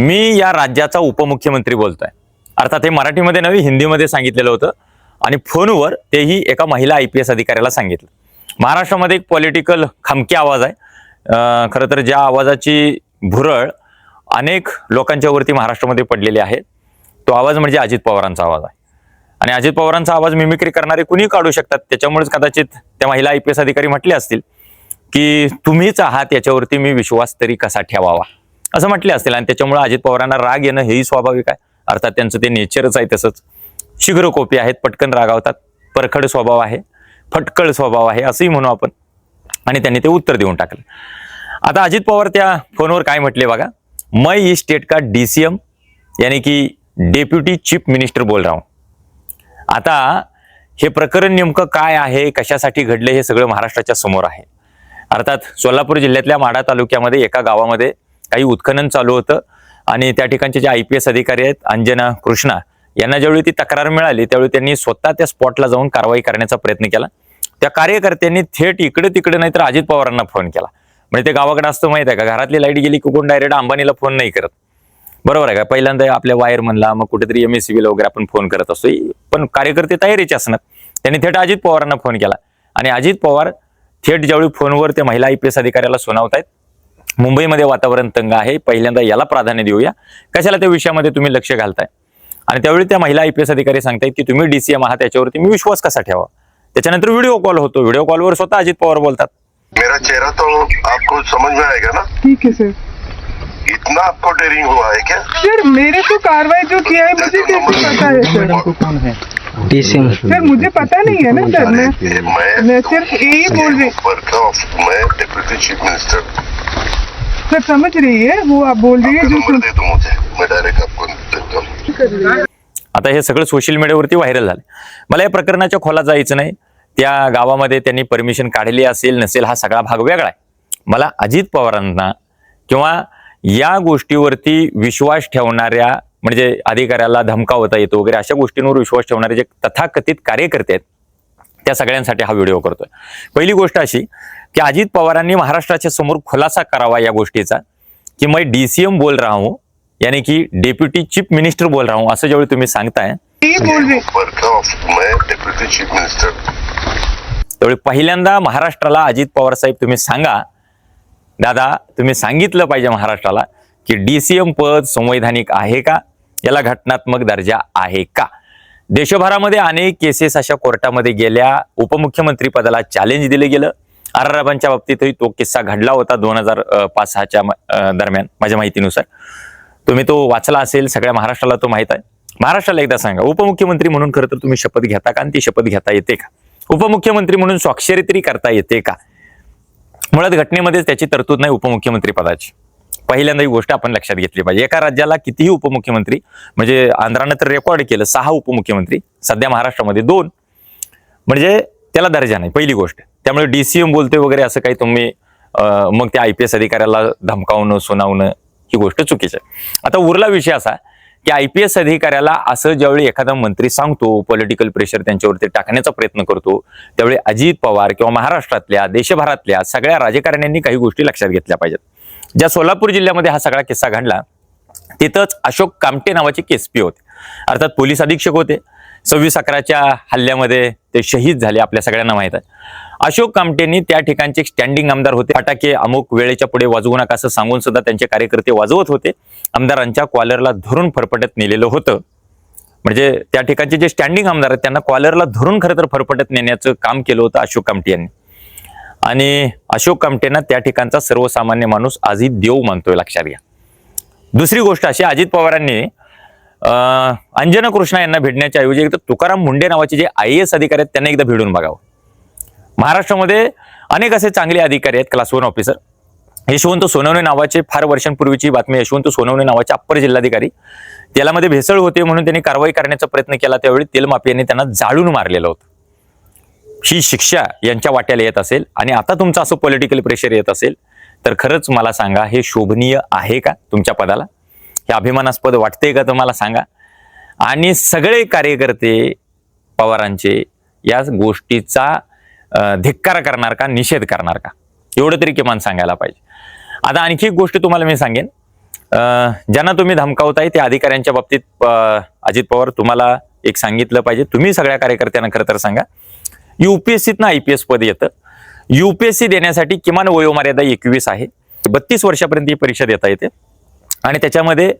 मी या राज्याचा उपमुख्यमंत्री बोलतोय. अर्थात हे मराठीमध्ये नव्हे हिंदीमध्ये सांगितलेलं होतं. आणि फोनवर तेही एका महिला आय पी एस अधिकाऱ्याला सांगितलं. महाराष्ट्रामध्ये एक पॉलिटिकल खमकी आवाज आहे. खरं तर ज्या आवाजाची भुरळ अनेक लोकांच्या वरती महाराष्ट्रामध्ये पडलेली आहे. तो आवाज म्हणजे अजित पवारांचा आवाज आहे. आणि अजित पवारांचा आवाज मिमिक्री करणारे कुणी काढू शकतात. त्याच्यामुळेच कदाचित त्या महिला आय पी एस अधिकारी म्हटले असतील की तुम्हीच आहात याच्यावरती मी विश्वास तरी कसा ठेवावा? असं म्हटले असतील. आणि त्याच्यामुळे अजित पवारांना राग येणं हेही स्वाभाविक आहे. अर्थात त्यांचं ते नेचरच आहे तसंच. शीघ्रकोपी आहेत पटकन रागावतात. परखड स्वभाव आहे फटकळ स्वभाव आहे असंही म्हणू आपण. आणि त्यांनी ते उत्तर देऊन टाकलं. आता अजित पवार त्या फोनवर काय म्हटले बघा? मैं इस स्टेट का डीसीएम यानी की डेप्युटी चीफ मिनिस्टर बोल रहा हूं आता हे प्रकरण नेमकं काय आहे? कशासाठी घडले हे सगळं महाराष्ट्राच्या समोर आहे. अर्थात सोलापूर जिल्ह्यातल्या माढा तालुक्यामध्ये एका गावामध्ये काही उत्खनन चालू होतं. आणि त्या ठिकाणचे जे आय पी एस अधिकारी आहेत अंजना कृष्णा यांना ज्यावेळी ती तक्रार मिळाली त्यावेळी त्यांनी स्वतः त्या स्पॉटला जाऊन कारवाई करण्याचा प्रयत्न केला. त्या कार्यकर्त्यांनी थेट इकडे तिकडे नाही तर अजित पवारांना फोन केला. म्हणजे ते गावाकडे असतं माहीत आहे का? घरातली लाइट गेली की कोण डायरेक्ट अंबानीला फोन नाही करत. बरोबर आहे का? पहिल्यांदा आपल्या वायर म्हणला मग कुठेतरी एम एस सी वगैरे आपण फोन करत असतो. पण कार्यकर्ते तयारीचे असणार. त्यांनी थेट अजित पवारांना फोन केला. आणि अजित पवार थेट ज्यावेळी फोनवर ते महिला आय पी एस अधिकाऱ्याला सुनावतायत मुंबईमध्ये वातावरण तंग आहे. पहिल्यांदा याला प्राधान्य देऊया. कशाला त्या विषयामध्ये तुम्ही लक्ष घालताय? आणि त्यावेळी त्या महिला आय पी एस अधिकारी सांगतायत की तुम्ही डीसीएम आहात त्याच्यावरती मी विश्वास कसा ठेवा त्याच्यानंतर व्हिडिओ कॉल होतो व्हिडिओ कॉलवर स्वतः अजित पवार बोलतात. मेरा चेहरा तो आपको समझ में आएगा ना? ठीक है सर इतना आपको डेयरिंग हुआ है क्या? सर मेरे को कार्रवाई जो किया है मुझे कैसे पता है सर कौन है? डीसीएम सर मुझे पता नहीं है ना सर मैं मैं सिर्फ यही बोल रही का मैं डिप्यूटी चीफ मिनिस्टर सर समझ रही है? वो आप बोल रही है जो नंबर दे दो मुझे। मैं डायरेक्ट आपको देता हूँ। आता हे सगळं सोशल मीडियावरती व्हायरल झालं. मला या प्रकरणाच्या खोलात जायचं नाही. त्या गावामध्ये त्यांनी परमिशन काढली असेल नसेल हा सगळा भाग वेगळा आहे. मला अजित पवारांना किंवा या गोष्टीवरती विश्वास ठेवणाऱ्या म्हणजे अधिकाऱ्याला धमकावता येतो वगैरे अशा गोष्टींवर विश्वास ठेवणारे जे तथाकथित कार्यकर्ते आहेत त्या सगळ्यांसाठी हा व्हिडिओ करतोय. पहिली गोष्ट अशी की अजित पवारांनी महाराष्ट्राच्या समोर खुलासा करावा या गोष्टीचा. की मैं डीसीएम बोल रहा हूं यानी की डेप्युटी चीफ मिनिस्टर बोल रहा हूं असं ज्यावेळी तुम्ही सांगताय. यही बोल रही ऊपर का मैं डिप्यूटी चीफ मिनिस्टर त्यावेळी पहिल्यांदा महाराष्ट्राला अजित पवार साहेब तुम्ही सांगा. दादा तुम्ही सांगितलं पाहिजे महाराष्ट्राला की डीसीएम पद संवैधानिक आहे का? याला घटनात्मक दर्जा आहे का? देशभरामध्ये अनेक केसेस अशा कोर्टामध्ये गेल्या. उपमुख्यमंत्री पदाला चॅलेंज दिलं गेलं. आराराबांच्या बाबतीतही तो किस्सा घडला होता दोन हजार पाच सहाच्या दरम्यान माझ्या माहितीनुसार. तुम्ही तो वाचला असेल सगळ्या महाराष्ट्राला तो माहीत आहे. महाराष्ट्राला एकदा सांगा उपमुख्यमंत्री म्हणून खरं तर तुम्ही शपथ घेता का आणि ती शपथ घेता येते का? उपमुख्यमंत्री म्हणून स्वाक्षरी तरी करता येते का? मुळात घटनेमध्येच त्याची तरतूद नाही उपमुख्यमंत्री पदाची. पहिल्यांदा ही गोष्ट आपण लक्षात घेतली पाहिजे. एका राज्याला कितीही उपमुख्यमंत्री म्हणजे आंध्रानं तर रेकॉर्ड केलं सहा उपमुख्यमंत्री सध्या महाराष्ट्रामध्ये दोन. म्हणजे त्याला दर्जा नाही पहिली गोष्ट. त्यामुळे डीसीएम बोलते वगैरे असं काही तुम्ही मग त्या आय पी एस अधिकाऱ्याला धमकावणं सुनावणं ही गोष्ट चुकीची आहे. आता उरला विषय असा की आय पी एस अधिकाऱ्याला असं ज्यावेळी एखादा मंत्री सांगतो पॉलिटिकल प्रेशर त्यांच्यावरती टाकण्याचा प्रयत्न करतो त्यावेळी अजित पवार किंवा महाराष्ट्रातल्या देशभरातल्या सगळ्या राजकारण्यांनी काही गोष्टी लक्षात घेतल्या पाहिजेत. ज्या सोलापूर जिल्ह्यामध्ये हा सगळा किस्सा घडला तिथंच अशोक कामटे नावाचे केसपी होते. अर्थात पोलीस अधीक्षक होते. सव्वीस अकराच्या हल्ल्यामध्ये ते शहीद झाले आपल्या सगळ्यांना माहीत आहे. अशोक कामटेंनी त्या ठिकाणचे स्टँडिंग आमदार होते. फटाके अमुक वेळेच्या पुढे वाजवू नका असं सांगून सुद्धा त्यांचे कार्यकर्ते वाजवत होते. आमदारांच्या कॉलरला धरून फरफटत नेलेलं होतं. म्हणजे त्या ठिकाणचे जे स्टँडिंग आमदार आहेत त्यांना कॉलरला धरून खरं तर फरफटत नेण्याचं काम केलं होतं अशोक कामटे यांनी. आणि अशोक कामटेंना त्या ठिकाणचा सर्वसामान्य माणूस आजही देव मानतोय लक्षात घ्या. दुसरी गोष्ट अशी अजित पवारांनी अंजना कृष्णा यांना भेटण्याच्या ऐवजी एकदा तुकाराम मुंडे नावाचे जे आय एस अधिकारी आहेत त्यांना एकदा भेटून बघावं. महाराष्ट्रामध्ये अनेक असे चांगले अधिकारी आहेत class one officer Yashwant Sonawane नावाचे फार वर्षांपूर्वीची बातमी यशवंत सोनवणे नावाचे अप्पर जिल्हाधिकारी. तेलामध्ये भेसळ होते म्हणून त्यांनी कारवाई करण्याचा प्रयत्न केला. त्यावेळी तेलमाफियांनी त्यांना जाळून मारलेलं होतं. ही शिक्षा यांच्या वाट्याला येत असेल आणि आता तुमचं असं पॉलिटिकल प्रेशर येत असेल तर खरंच मला सांगा हे शोभनीय आहे का तुमच्या पदाला? हे अभिमानास्पद वाटते का तुम्हाला सांगा? आणि सगळे कार्यकर्ते पवारांचे या गोष्टीचा धिक्कार करणार का निषेध करणार का? एवढं तरी किमान सांगायला पाहिजे. आता आणखी एक गोष्ट तुम्हाला मी सांगेन. अं, ज्यांना तुम्ही धमकावताय त्या अधिकाऱ्यांच्या बाबतीत अजित पवार तुम्हाला एक सांगितलं पाहिजे. तुम्ही सगळ्या कार्यकर्त्यांना खरं तर सांगा. युपीएससीत ना आयपीएस पद येतं. युपीएससी देण्यासाठी किमान वयोमर्यादा एकवीस आहे. बत्तीस वर्षापर्यंत ही परीक्षा देता येते. आणि त्याच्यामध्ये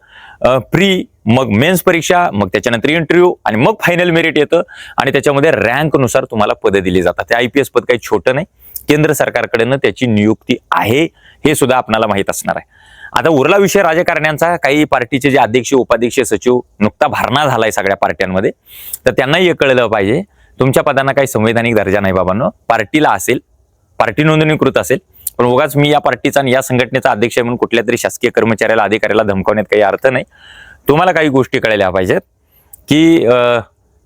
प्री मग मेन्स परीक्षा मग त्याच्यानंतर इंटरव्ह्यू आणि मग फायनल मेरिट येतं. आणि त्याच्यामध्ये रँकनुसार तुम्हाला पदं दिली जातात. ते आय पी एस पद काही छोटं नाही. केंद्र सरकारकडनं त्याची नियुक्ती आहे हे सुद्धा आपल्याला माहीत असणार आहे. आता उरला विषय राजकारण्यांचा काही पार्टीचे जे अध्यक्ष उपाध्यक्ष सचिव नुकता भरणा झालाय सगळ्या पार्ट्यांमध्ये. तर त्यांनाही हे कळलं पाहिजे. तुमच्या पदांना काही संवैधानिक दर्जा नाही बाबांनो. पार्टीला असेल पार्टी नोंदणीकृत असेल पण उगाच मी या पार्टीचा आणि या संघटनेचा अध्यक्ष आहे म्हणून कुठल्या तरी शासकीय कर्मचाऱ्याला अधिकाऱ्याला धमकावण्यात काही अर्थ नाही. तुम्हाला काही गोष्टी कळल्या पाहिजेत की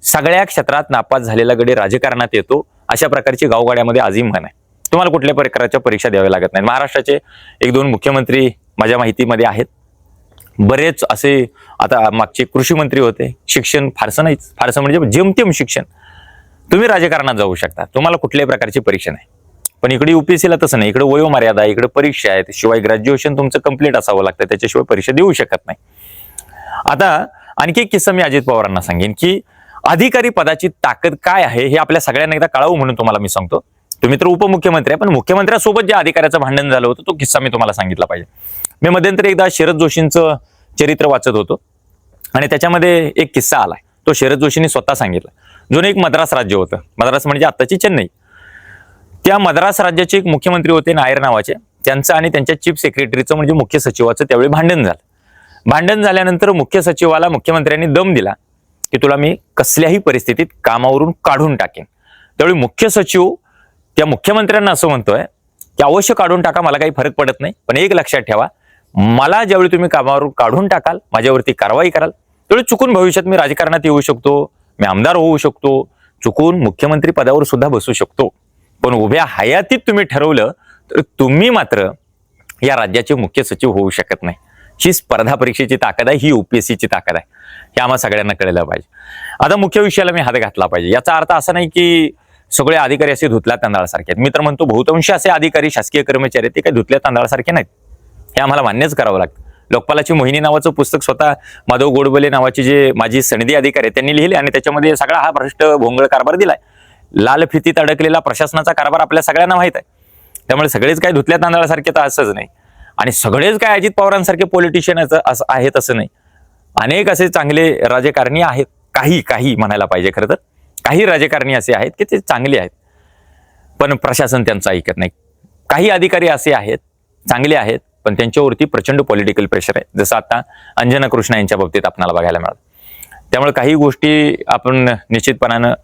सगळ्या क्षेत्रात नापास झालेला गडी राजकारणात येतो अशा प्रकारची गावगाड्यामध्ये आजीम म्हण आहे. तुम्हाला कुठल्या प्रकारच्या परीक्षा द्याव्या लागत नाही महाराष्ट्राचे एक दोन मुख्यमंत्री माझ्या माहितीमध्ये आहेत. बरेच असे आता मागचे कृषी मंत्री होते. शिक्षण फारसं नाहीच. फारसं म्हणजे जेमतेम शिक्षण. तुम्ही राजकारणात जाऊ शकता. तुम्हाला कुठल्याही प्रकारची परीक्षा नाही. पण इकडे युपीएससीला तसं नाही. इकडे वयोमर्यादा इकडे परीक्षा आहेत. शिवाय ग्रॅज्युएशन तुमचं कंप्लीट असावं लागतं. त्याच्याशिवाय परीक्षा देऊ शकत नाही. आता आणखी एक किस्सा मी अजित पवारांना सांगेन की अधिकारी पदाची ताकद काय आहे हे आपल्या सगळ्यांना एकदा कळावं म्हणून तुम्हाला मी सांगतो. तुम्ही तर उपमुख्यमंत्री आहे पण मुख्यमंत्र्यासोबत ज्या अधिकाऱ्याचं भांडण झालं होतं तो किस्सा मी तुम्हाला सांगितला पाहिजे. मी मध्यंतरी एकदा शरद जोशींचं चरित्र वाचत होतो आणि त्याच्यामध्ये एक किस्सा आलाय. तो शरद जोशींनी स्वतः सांगितला. जुनं एक मद्रास राज्य होतं. मद्रास म्हणजे आत्ताची चेन्नई. त्या मद्रास राज्याचे एक मुख्यमंत्री होते नायर नावाचे. त्यांचं आणि त्यांच्या चीफ सेक्रेटरीचं म्हणजे मुख्य सचिवाचं त्यावेळी भांडण झालं. भांडण झाल्यानंतर मुख्य सचिवाला मुख्यमंत्र्यांनी दम दिला की तुला मी कसल्याही परिस्थितीत कामावरून काढून टाकेन. त्यावेळी मुख्य सचिव त्या मुख्यमंत्र्यांना असं म्हणतोय की अवश्य काढून टाका मला काही फरक पडत नाही पण एक लक्षात ठेवा मला ज्यावेळी तुम्ही कामावरून काढून टाकाल माझ्यावरती कारवाई कराल त्यावेळी चुकून भविष्यात मी राजकारणात येऊ शकतो मी आमदार होऊ शकतो चुकून मुख्यमंत्री पदावर सुद्धा बसू शकतो. पण उभ्या हयातीत तुम्ही ठरवलं तर तुम्ही मात्र या राज्याचे मुख्य सचिव होऊ शकत नाही. ही स्पर्धा परीक्षेची ताकद आहे ही युपीएससीची ताकद आहे. हे आम्हाला सगळ्यांना कळलं पाहिजे. आता मुख्य विषयाला मी हात घातला पाहिजे. याचा अर्थ असा नाही की सगळे अधिकारी असे धुतल्या तांदळासारखे आहेत. मी तर म्हणतो बहुतांश असे अधिकारी शासकीय कर्मचारी आहेत ते काही धुतल्या तांदळासारखे नाहीत. हे आम्हाला मान्यच करावं लागतं. लोकपालाची मोहिनी नावाचं पुस्तक स्वतः माधव गोडबोले नावाचे जे माझी सनदी अधिकारी आहेत त्यांनी लिहिले आणि त्याच्यामध्ये सगळा हा भ्रष्ट भोंगळ कारभार दिलाय. लाल फितीत अडकलेला प्रशासनाचा कारभार आपल्या सगळ्यांना माहीत आहे. त्यामुळे सगळेच काय धुतल्या तांदळासारखे तर असंच नाही. आणि सगळेच काय अजित पवारांसारखे पॉलिटिशियन असं आहेत असं नाही. अनेक असे चांगले राजकारणी आहेत. काही काही म्हणायला पाहिजे खरं तर. काही राजकारणी असे आहेत की ते चांगले आहेत. पण प्रशासन त्यांचं ऐकत नाही. काही अधिकारी असे आहेत चांगले आहेत पण त्यांच्यावरती प्रचंड पॉलिटिकल प्रेशर आहे. जसं आता अंजना कृष्णा यांच्या बाबतीत आपल्याला बघायला मिळालं. त्यामुळे काही गोष्टी आपण निश्चितपणानं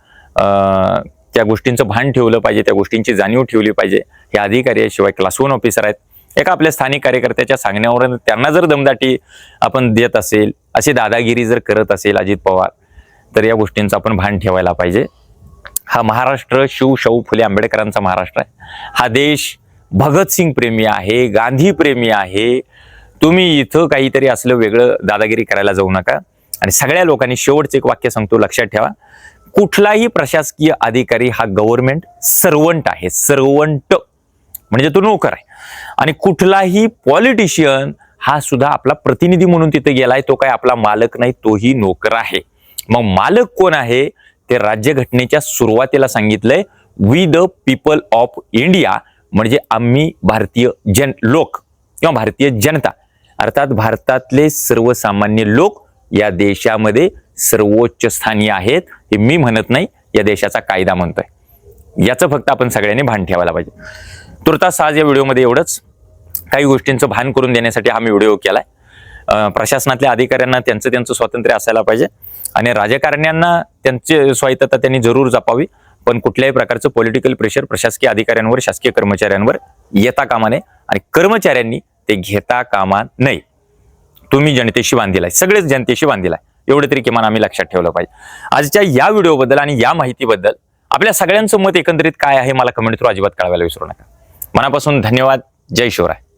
त्या गोष्टींचं भान ठेवलं पाहिजे त्या गोष्टींची जाणीव ठेवली पाहिजे. हे अधिकारी आहे शिवाय क्लास वन ऑफिसर आहेत. एका आपल्या स्थानिक कार्यकर्त्याच्या सांगण्यावर त्यांना जर दमदाटी आपण देत असेल अशी दादागिरी जर करत असेल अजित पवार तर या गोष्टींचं आपण भान ठेवायला पाहिजे. हा महाराष्ट्र शिव शाहू फुले आंबेडकरांचा महाराष्ट्र आहे. हा देश भगतसिंग प्रेमी आहे गांधी प्रेमी आहे. तुम्ही इथं काहीतरी असलं वेगळं दादागिरी करायला जाऊ नका. आणि सगळ्या लोकांनी शेवटचं एक वाक्य सांगतो लक्षात ठेवा. कुठलाही प्रशासकीय अधिकारी हा गव्हर्नमेंट सर्वंट आहे सर्वंट म्हणजे तो नोकर आहे. आणि कुठलाही पॉलिटिशियन हा सुद्धा आपला प्रतिनिधी म्हणून तिथे गेलाय तो काय आपला मालक नाही तोही नोकर आहे. मग मालक कोण आहे? ते राज्यघटनेच्या सुरुवातीला सांगितलंय we the people of India म्हणजे आम्ही भारतीय जन लोक किंवा भारतीय जनता. अर्थात भारतातले सर्वसामान्य लोक या देशामध्ये सर्वोच्च स्थानी आहेत हे मी म्हणत नाही या देशाचा कायदा म्हणतोय. याचं फक्त आपण सगळ्यांनी भान ठेवायला पाहिजे. तुर्तास आज या व्हिडिओमध्ये एवढंच. काही गोष्टींचं भान करून देण्यासाठी हा मी व्हिडिओ केलाय. प्रशासनातल्या अधिकाऱ्यांना त्यांचं त्यांचं स्वातंत्र्य असायला पाहिजे. आणि राजकारण्यांना त्यांची स्वायत्तता त्यांनी जरूर जपावी. पण कुठल्याही प्रकारचं पॉलिटिकल प्रेशर प्रशासकीय अधिकाऱ्यांवर शासकीय कर्मचाऱ्यांवर येता कामा नये. आणि कर्मचाऱ्यांनी ते घेता कामा नये. तुम्ही जनतेशी बांधिलाय सगळेच जनतेशी बांधिलाय एवढं तरी किमान आम्ही लक्षात ठेवलं पाहिजे. आजच्या या व्हिडिओबद्दल आणि या माहितीबद्दल आपल्या सगळ्यांचं मत एकंदरीत काय आहे मला कमेंट थ्रू अजिबात कळवायला विसरू नका. मनापासून धन्यवाद. जय शिवराय.